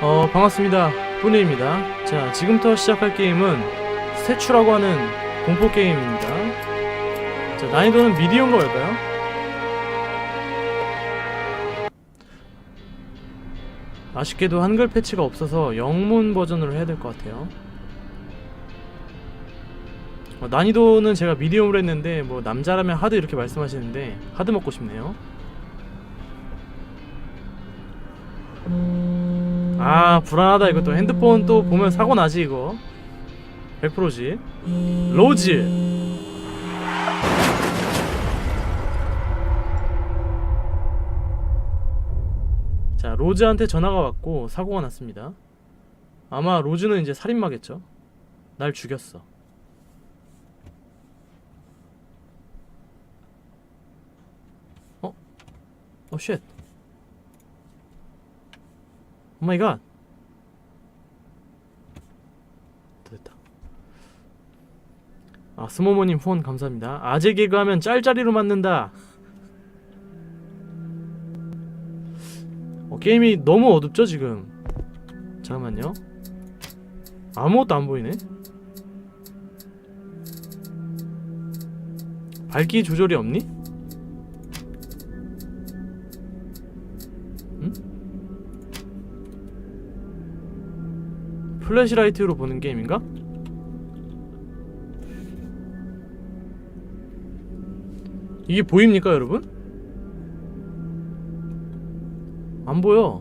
어 반갑습니다. 뿌니입니다. 자 지금부터 시작할 게임은 스태츄라고 하는 공포 게임입니다. 자 난이도는 미디엄으로 할까요? 아쉽게도 한글 패치가 없어서 영문 버전으로 해야 될 것 같아요. 어, 난이도는 제가 미디엄으로 했는데 뭐 남자라면 하드 이렇게 말씀하시는데 하드 먹고 싶네요 아 불안하다. 이것도 핸드폰 또 보면 사고 나지 이거. 100%지. 로즈. 자 로즈한테 전화가 왔고 사고가 났습니다. 아마 로즈는 이제 살인마겠죠? 날 죽였어. 어? 어 쉣. 오마이 갓 됐다. 아 스모모님 후원 감사합니다. 아재 개그하면 짤짤이로 맞는다. 어, 게임이 너무 어둡죠 지금? 잠깐만요. 아무것도 안 보이네. 밝기 조절이 없니? 플래시라이트로 보는 게임인가? 이게 보입니까 여러분? 안 보여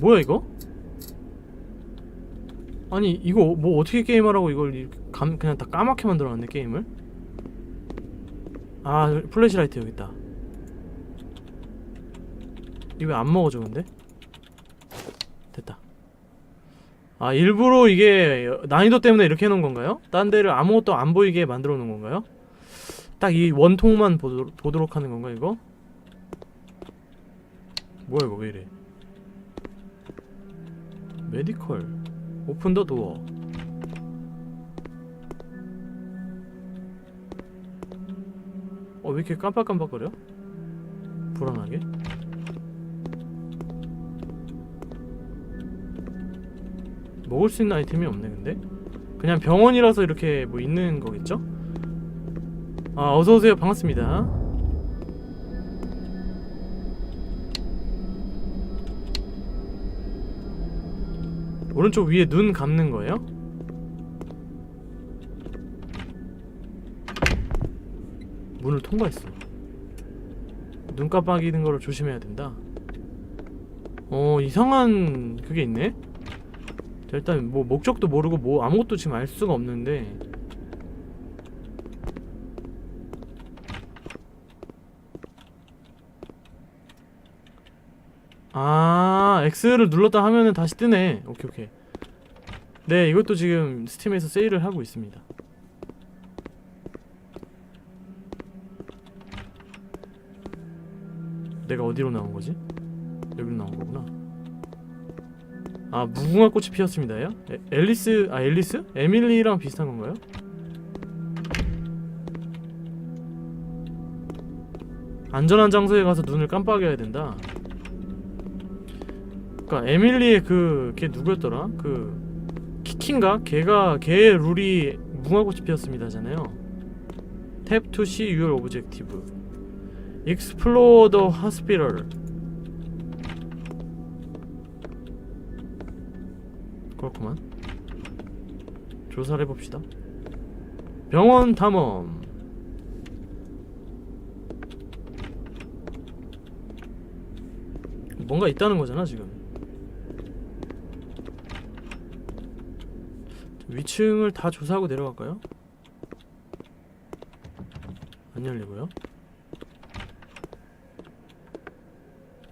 뭐야 이거? 아니 이거 뭐 어떻게 게임하라고 이걸 감, 그냥 다 까맣게 만들어놨네 게임을 아 플래시라이트 여기 있다 이거 왜안 먹어져 근데? 됐다 아 일부러 이게 난이도 때문에 이렇게 해놓은 건가요? 딴 데를 아무것도 안 보이게 만들어 놓은 건가요? 딱 이 원통만 보도록, 보도록 하는 건가 이거? 뭐야 이거 왜 이래 메디컬 오픈 더 도어 어 왜 이렇게 깜빡깜빡거려? 불안하게 먹을 수 있는 아이템이 없네 근데? 그냥 병원이라서 이렇게 뭐 있는 거겠죠? 아 어서오세요. 반갑습니다. 오른쪽 위에 눈 감는 거예요? 문을 통과했어. 눈 깜빡이는 거를 조심해야 된다. 어 이상한 그게 있네? 자, 일단 뭐 목적도 모르고 뭐 아무것도 지금 알 수가 없는데. 아 X를 눌렀다 하면은 다시 뜨네. 오케이 오케이. 네 이것도 지금 스팀에서 세일을 하고 있습니다. 내가 어디로 나온 거지? 여기로 나온 아 무궁화 꽃이 피었습니다요? 에, 앨리스 아 앨리스? 에밀리랑 비슷한 건가요? 안전한 장소에 가서 눈을 깜빡여야 된다. 그니까 에밀리의 그 걔 누구였더라? 그 키킨가? 걔가 걔의 룰이 무궁화 꽃이 피었습니다잖아요. Tap to see your objective. Explore. 그렇구만. 조사를 해봅시다. 병원 탐험. 뭔가 있다는 거잖아 지금. 위층을 다 조사하고 내려갈까요? 안 열리고요.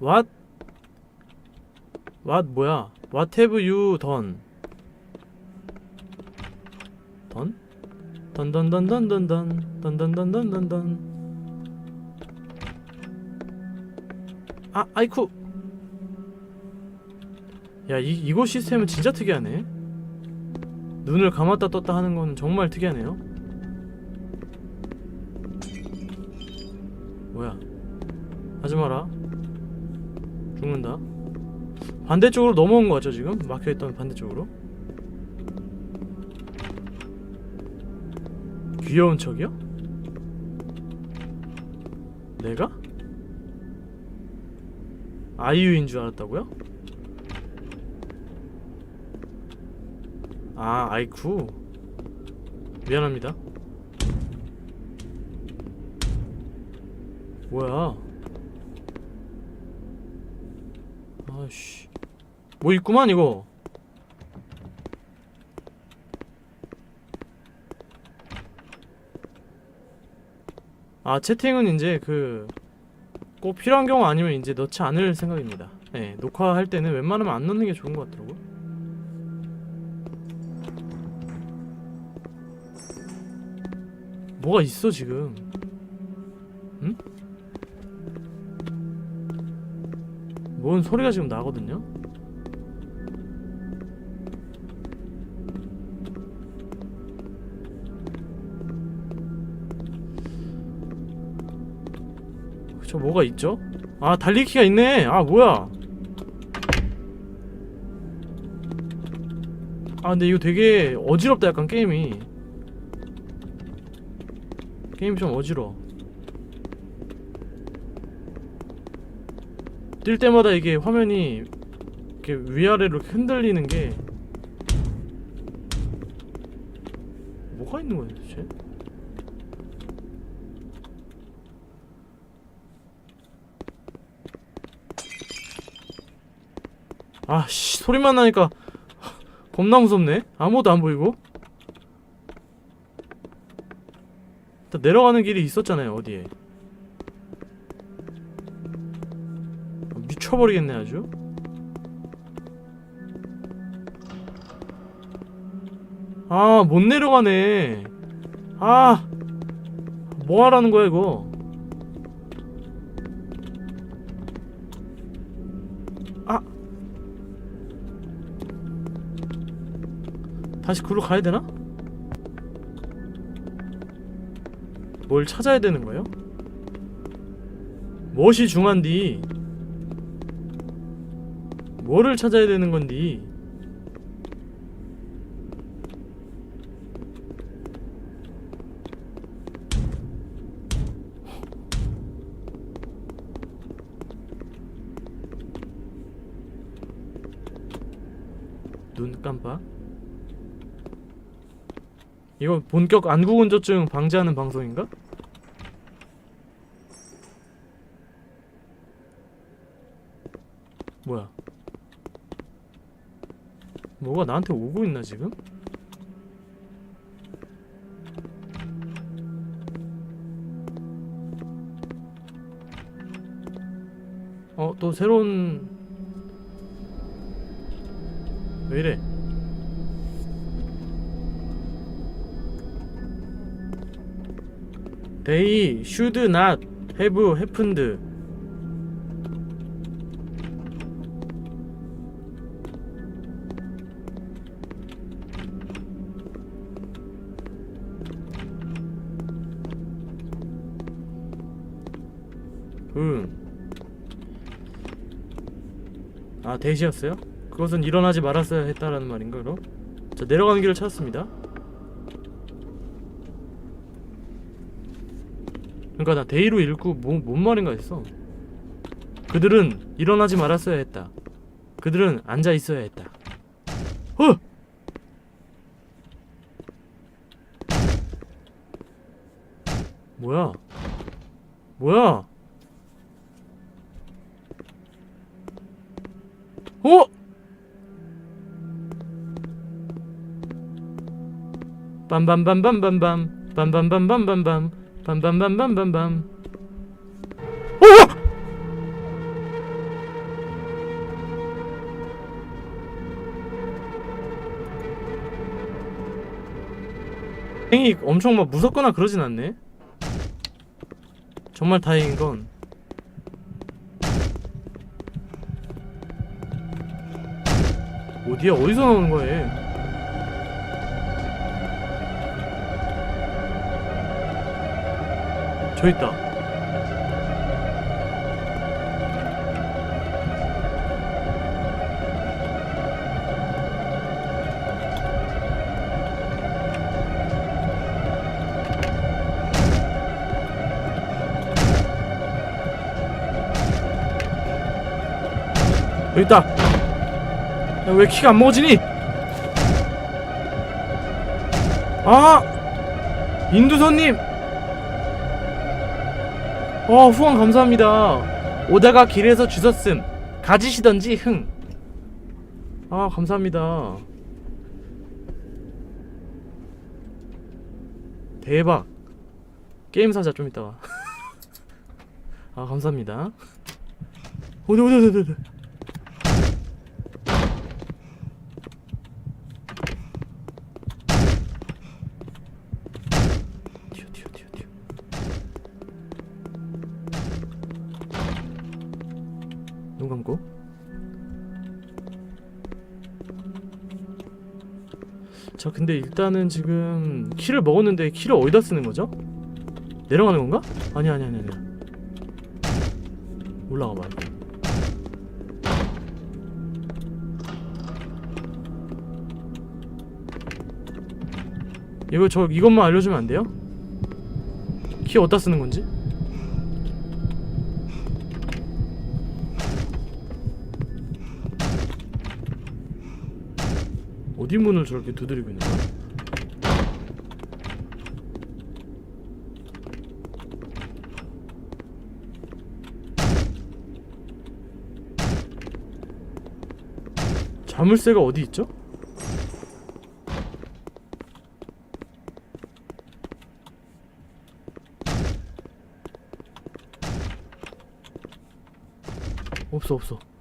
What 뭐야? What have you done? 던? 던던던던던던 던던던던던던 아 아이쿠 야 이, 이거 시스템은 진짜 특이하네 눈을 감았다 떴다 하는 건 정말 특이하네요 뭐야 하지 마라. 죽는다. 반대쪽으로 넘어온 거 같죠 지금? 막혀있던 반대쪽으로. 귀여운 척이요? 내가? 아이유인 줄 알았다고요? 아 아이쿠 미안합니다 뭐야 아씨 뭐 있구만 이거 아 채팅은 이제 그 꼭 필요한 경우 아니면 이제 넣지 않을 생각입니다 네 녹화할 때는 웬만하면 안 넣는 게 좋은 것 같더라고요 뭐가 있어 지금 응? 뭔 소리가 지금 나거든요? 저 뭐가 있죠? 아 달리기가 있네 아 뭐야 아 근데 이거 되게 어지럽다 약간 게임이 게임이 좀 어지러워 뛸 때마다 이게 화면이 이렇게 위아래로 이렇게 흔들리는 게 뭐가 있는 거야 도대체? 아씨 소리만 나니까 겁나 무섭네. 아무것도 안 보이고. 일단 내려가는 길이 있었잖아요 어디에. 미쳐버리겠네 아주. 아 못 내려가네. 아 뭐하라는 거야 이거? 아 다시 글로 가야 되나? 뭘 찾아야 되는 거예요? 무엇이 중한디? 뭐를 찾아야 되는 건디? 눈 깜빡. 이거 본격 안구건조증 방지하는 방송인가? 뭐야? 뭐가 나한테 오고 있나 지금? 어, 또 새로운 왜 이래? They should not have happened. 음. 아, 대시였어요? 그것은 일어나지 말았어야 했다라는 말인가, 그럼? 자, 내려가는 길을 찾았습니다. 그러니까 나 데이로 읽고 뭐, 뭔 말인가 했어. 그들은 일어나지 말았어야 했다. 그들은 앉아 있어야 했다. 어! 뭐야? 뭐야? 어? 빰빰빰빰빰빰 빰빰빰빰빰빰 빰빰빰빰빰빰. 어! 행이 엄청 막 무섭거나 그러진 않네? 정말 다행인 건. 어디야? 어디서 나오는 거야 저 있다. 여기 있다. 야, 왜 키가 안 먹어지니? 아! 인두선님! 어 후원 감사합니다. 오다가 길에서 주웠음. 가지시던지 흥. 아 감사합니다. 대박. 게임 사자 좀 이따가 아 감사합니다. 어디 어디 어디 어디 눈 감고 자 근데 일단은 지금 키를 먹었는데 키를 어디다 쓰는 거죠? 내려가는 건가? 아니 아니 아니 아니 올라가 봐 이거 저 이것만 알려주면 안 돼요? 키 어디다 쓰는 건지? 어디 문을 저렇게 두드리고 있는 거야? 자물쇠가 어디 있죠? 없어 없어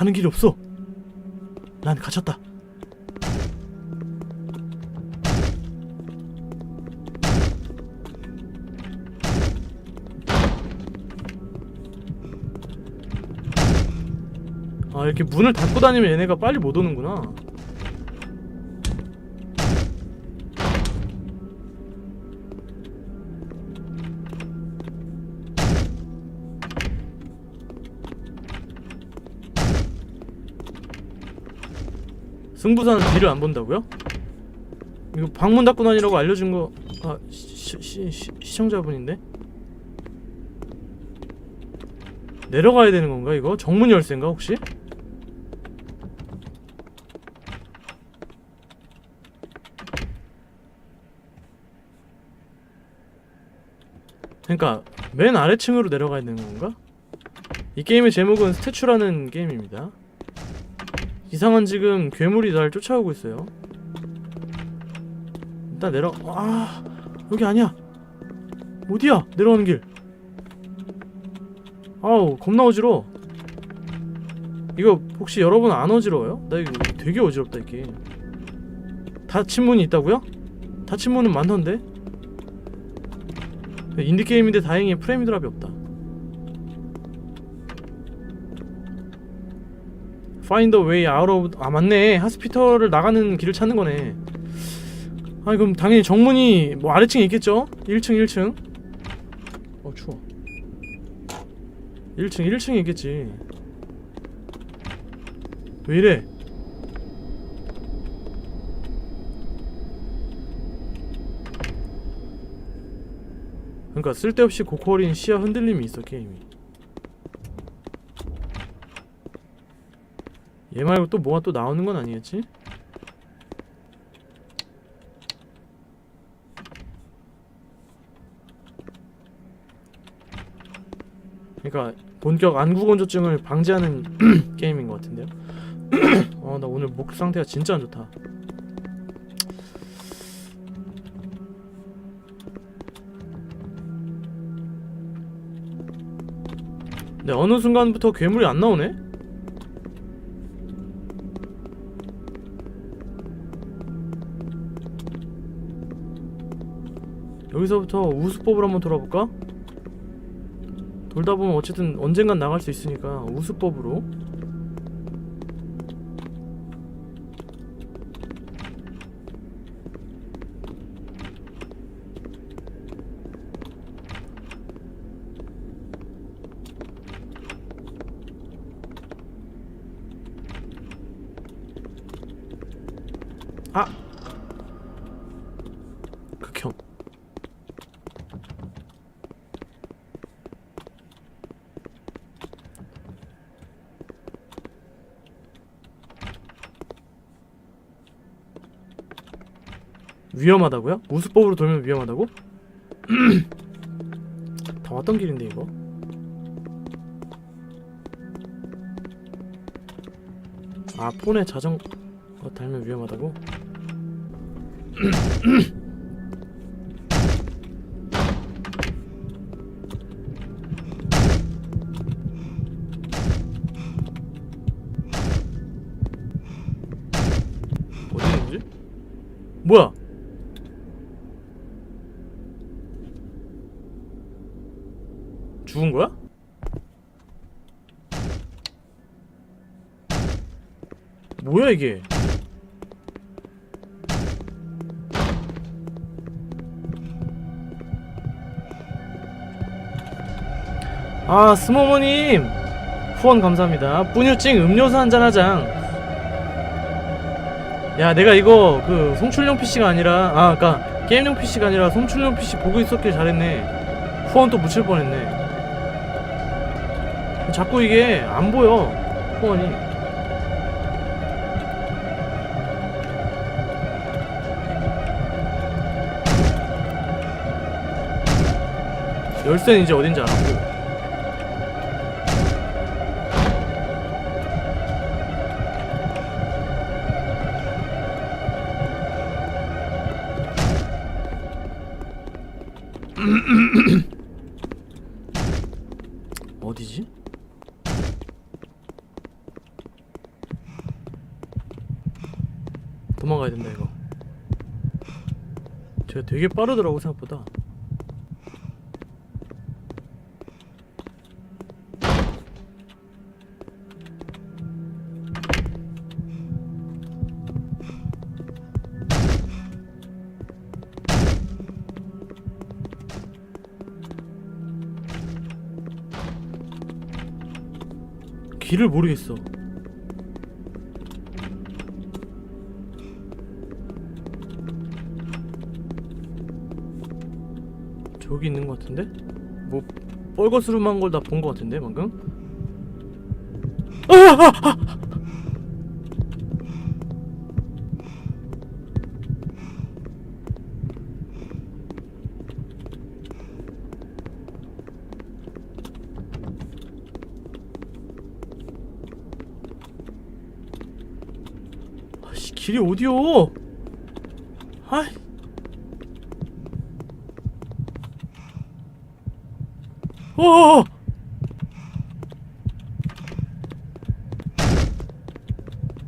가는 길이 없어. 난 갇혔다. 아 이렇게 문을 닫고 다니면 얘네가 빨리 못 오는구나 승부사는 뒤를 안 본다고요? 이거 방문 닫고 다니라고 알려준 거 아, 시, 시, 시, 시청자분인데? 내려가야 되는 건가 이거? 정문 열쇠인가 혹시? 그러니까 맨 아래층으로 내려가야 되는 건가? 이 게임의 제목은 스태츄라는 게임입니다. 이상한 지금 괴물이 날 쫓아오고 있어요. 일단 내려 아 여기 아니야. 어디야? 내려가는 길. 아우 겁나 어지러. 이거 혹시 여러분 안 어지러워요? 나 이거 되게 어지럽다 이게. 닫힌 문이 있다고요? 닫힌 문은 많던데. 인디 게임인데 다행히 프레임 드랍이 없다. Find a way out of 아 맞네 하스피털을 나가는 길을 찾는 거네. 아 그럼 당연히 정문이 뭐 아래층에 있겠죠? 1층 1층. 어 추워. 1층 1층에 있겠지. 왜 이래? 그러니까 쓸데없이 고퀄인 시야 흔들림이 있어 게임이. 얘 말고 또 뭐가 또 나오는 건 아니겠지? 그러니까 본격 안구건조증을 방지하는 게임인 것 같은데요. 어, 나 오늘 목 상태가 진짜 안 좋다. 근데 어느 순간부터 괴물이 안 나오네? 여기서부터 우수법을 한번 돌아볼까? 돌다 보면 어쨌든 언젠간 나갈 수 있으니까 우수법으로 아 위험하다고요? 우수법으로 돌면 위험하다고? 다 왔던 길인데 이거 아 폰에 자전거 달면 위험하다고? 어디 있는 거지? 뭐야? 죽은 거야? 뭐야 이게? 아 스모모님. 후원 감사합니다. 뿌뉴찡 음료수 한잔 하장. 야 내가 이거 그 송출용 PC가 아니라 아 그니까 게임용 PC가 아니라 송출용 PC 보고 있었길 잘했네. 후원 또 묻힐 뻔했네 자꾸 이게 안 보여 후원이. 열쇠는 이제 어딘지 알았고 되게 빠르더라고 생각보다. 길을 모르겠어 저기 있는 것 같은데? 뭐 뻘거스름한 걸 다 본 것 같은데 방금? 아! 아! 아! 아씨 길이 어디요? 아이 어.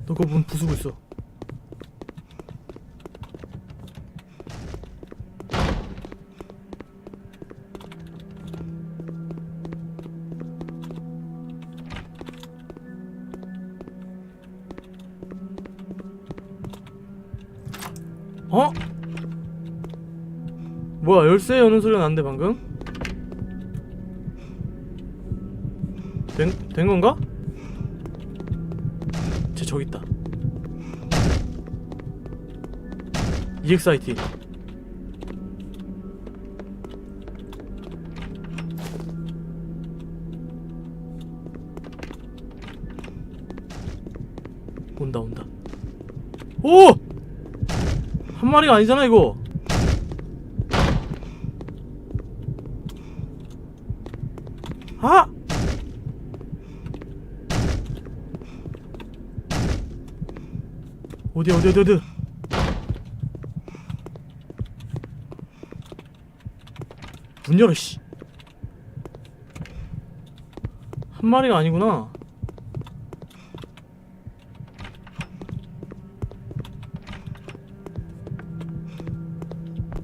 너그 문 부수고 있어. 어? 뭐야 열쇠 여는 소리가 났는데 방금? 된, 된 건가? 쟤 저기 있다. EXIT. 온다 온다. 오! 한 마리가 아니잖아 이거. 아! 어디 어디 어디 어디? 문 열어 씨 한 마리가 아니구나.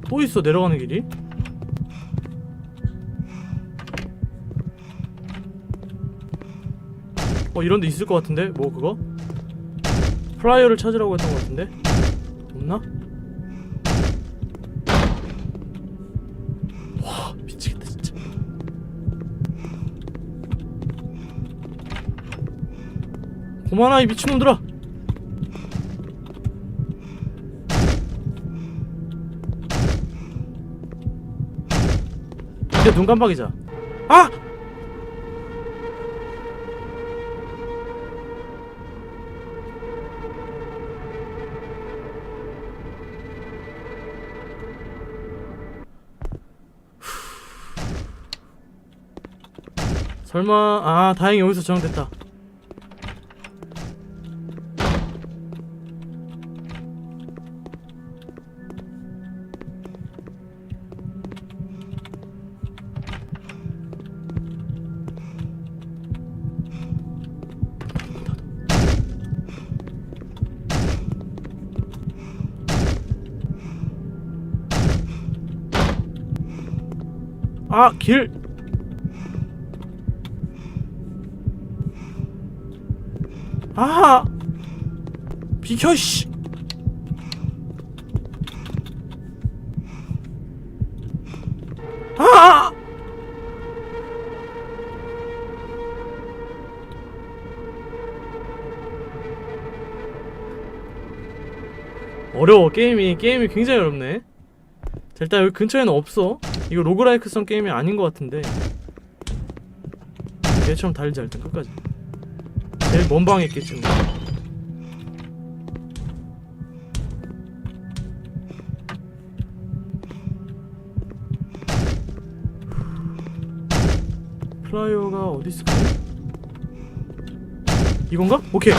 또 있어 내려가는 길이? 어 이런 데 있을 것 같은데? 뭐 그거 플라이어를 찾으라고 했던 것 같은데? 없나? 와 미치겠다 진짜 고만아 이 미친놈들아 이제 눈 깜빡이자 아! 설마 아 다행히 여기서 저장됐다. 아, 길. 아! 비켜 씨. 아! 어려워 게임이 게임이 굉장히 어렵네. 자, 일단 여기 근처에는 없어. 이거 로그라이크성 게임이 아닌 것 같은데. 얘처럼 달리자 일단 끝까지. 먼 방에 있겠지. 뭐. 플라이어가 어디 있을까? 이건가? 오케이.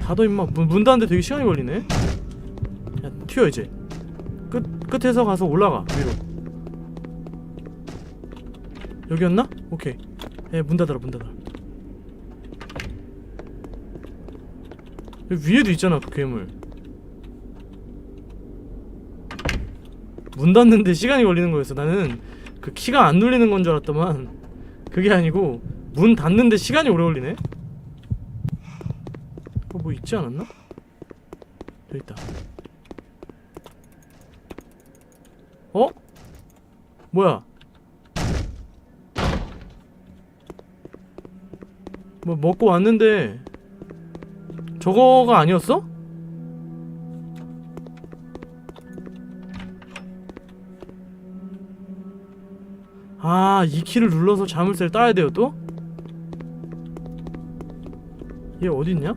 닫아 임마 문, 문 닫는데 되게 시간이 걸리네 야 튀어 이제 끝, 끝에서 가서 올라가 위로 여기였나? 오케이 예문 닫아라 문 닫아 여기 위에도 있잖아 그 괴물 문 닫는데 시간이 걸리는 거였어 나는 그 키가 안 눌리는 건 줄 알았더만 그게 아니고 문 닫는데 시간이 오래 걸리네 어, 뭐 있지 않았나? 여기 있다. 어? 뭐야? 뭐 먹고 왔는데 저거가 아니었어? 아, 이 키를 눌러서 자물쇠를 따야 돼요, 또? 얘 어디 있냐?